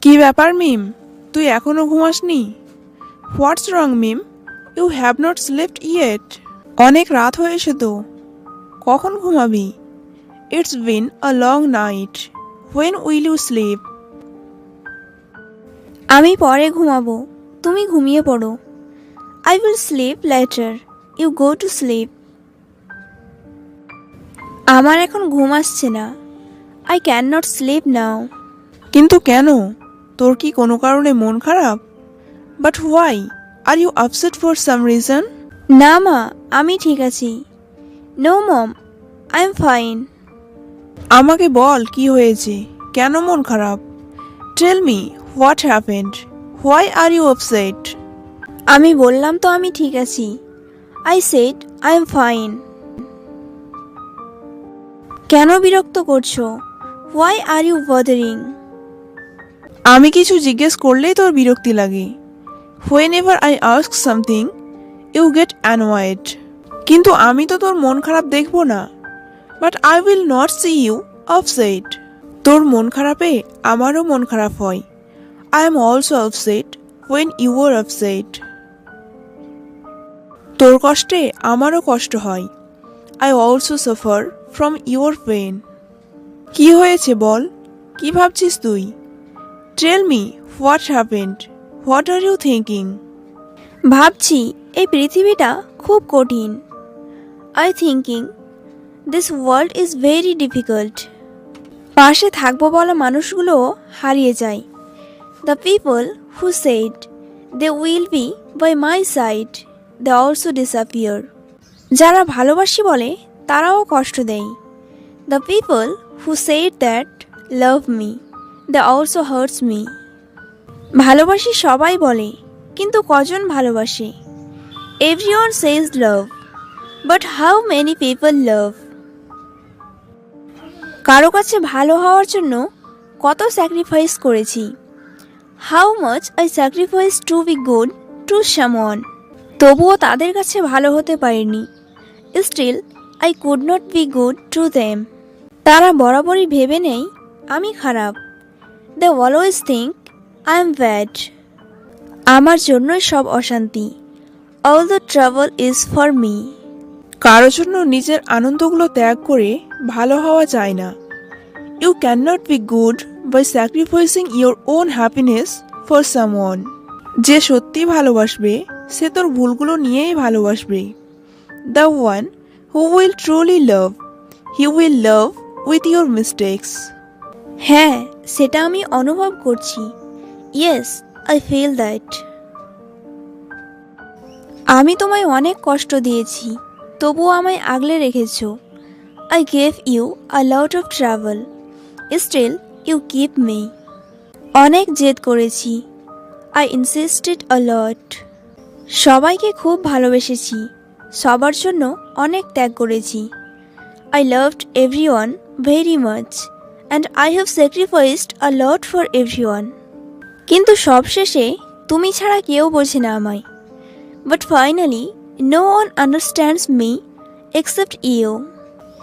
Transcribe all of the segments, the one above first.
কি ব্যাপার মিম? তুই এখনও ঘুমাসনি? What's wrong Mim? You have not slept yet. অনেক রাত হয়েছে তো। কখন ঘুমাবি? It's been a long night. When will you sleep? আমি পরে ঘুমাবো। তুমি ঘুমিয়ে পড়ো। I will sleep later. You go to sleep. আমার এখন ঘুম আসছে না। I can not sleep now. কিন্তু কেন? তোর কি কোনো কারণে মন খারাপ? But why are you upset for some reason না মা আমি ঠিক আছি। No mom I am fine আমাকে বল কি হয়েছে? কেন মন খারাপ? Tell me what happened why are you upset আমি বললাম তো আমি ঠিক আছি। I said I am fine কেন বিরক্ত করছ? হোয়াই আর ইউ বদারিং আমি কিছু জিজ্ঞেস করলেই তোর বিরক্তি লাগে। Whenever I ask something you get annoyed কিন্তু আমি তো তোর মন খারাপ দেখব না। But I will not see you upset তোর মন খারাপে আমারও মন খারাপ হয়। I am also upset when you are upset তোর কষ্টে আমারও কষ্ট হয়। I also suffer from your pain কি হয়েছে বল? কি ভাবছিস তুই? Tell me what happened what are you thinking ভাবছি, এই পৃথিবীটা খুব কঠিন। I thinking this world is very difficult পাশে থাকব বলা মানুষগুলোও হারিয়ে যায়। The people who said they will be by my side they also disappear যারা ভালোবাসি বলে, তারাও কষ্ট দেয়। The people who said that love me they also hearts me ভালোবাসি সবাই বলে, কিন্তু কজন ভালোবাসে? Everyone says love but how many people love কারও কাছে ভালো হওয়ার জন্য কত স্যাক্রিফাইস করেছি? হাউ মাচ I sacrifice to be good to someone তবুও তাদের কাছে ভালো হতে পারিনি। Still I could not be good to them তারা বরাবরই ভেবে নেই আমি খারাপ। They always think I am bad আমার জন্যই সব অশান্তি। All the travel is for me কারও জন্য নিজের আনন্দগুলো ত্যাগ করে ভালো হওয়া যায় না। You can not be good by sacrificing your own happiness for someone যে সত্যি ভালোবাসবে, সে তোর ভুলগুলো নিয়েই ভালোবাসবে। The one who will truly love he will love with your mistakes হ্যাঁ সেটা আমি অনুভব করছি। Yes, I feel that. আমি তোমায় অনেক কষ্ট দিয়েছি, তবুও আমায় আগলে রেখেছো। I gave you a lot of travel. Still, you keep me. অনেক জেদ করেছি। I insisted a lot. সবাইকে খুব ভালোবেসেছি। সবার জন্য অনেক ত্যাগ করেছি। I loved everyone very much and I have sacrificed a lot for everyone. কিন্তু সবশেষে তুমি ছাড়া কেউ বোঝে না আমায়। But finally no one understands me except you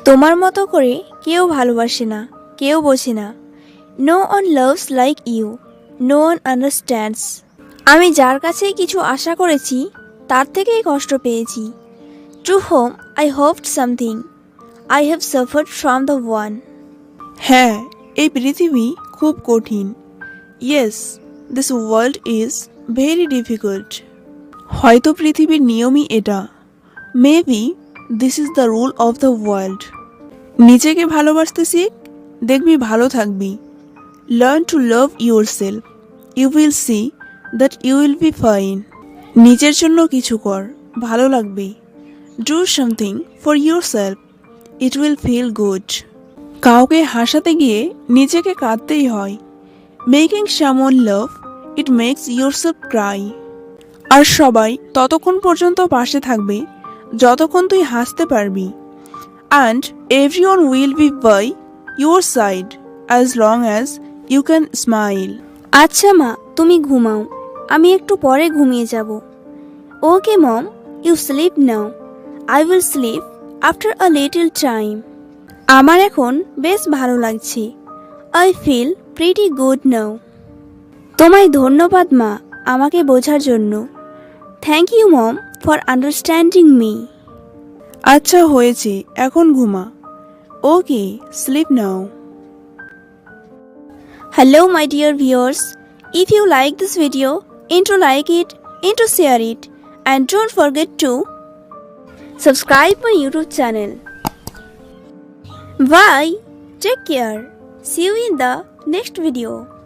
তোমার মতো করে কেউ ভালোবাসে না, কেউ বোঝে না। No one loves like you no one understands আমি যার কাছেই কিছু আশা করেছি, তার থেকেই কষ্ট পেয়েছি। To whom I hoped something I have suffered from the one হ্যাঁ এই পৃথিবী খুব কঠিন। Yes this world is very difficult হয়তো পৃথিবীর নিয়মই এটা। Maybe this is the rule of the world নিজেকে ভালোবাসতে শিখ, দেখবি ভালো থাকবি। Learn to love yourself you will see that you will be fine নিজের জন্য কিছু কর, ভালো লাগবে। Do something for yourself it will feel good কাউকে হাসাতে গিয়ে নিজেকে কাঁদতেই হয়। Making someone love it makes your yourself cry আর সবাই ততক্ষণ পর্যন্ত পাশে থাকবে, যতক্ষণ তুই হাসতে পারবি। And everyone will be by your side as long as you can smile আচ্ছা মা, তুমি ঘুমাও। আমি একটু পরে ঘুমিয়ে যাব। Okay mom you sleep now I will sleep after a little time আমার এখন বেশ ভালো লাগছে। I feel pretty good now তোমায় ধন্যবাদ মা আমাকে বোঝার জন্য। Thank you mom for understanding me আচ্ছা হয়েছে এখন ঘুমা। Okay sleep now hello my dear viewers if you like this video into like it into share it and don't forget to subscribe my YouTube channel Bye. Take care. See you in the next video.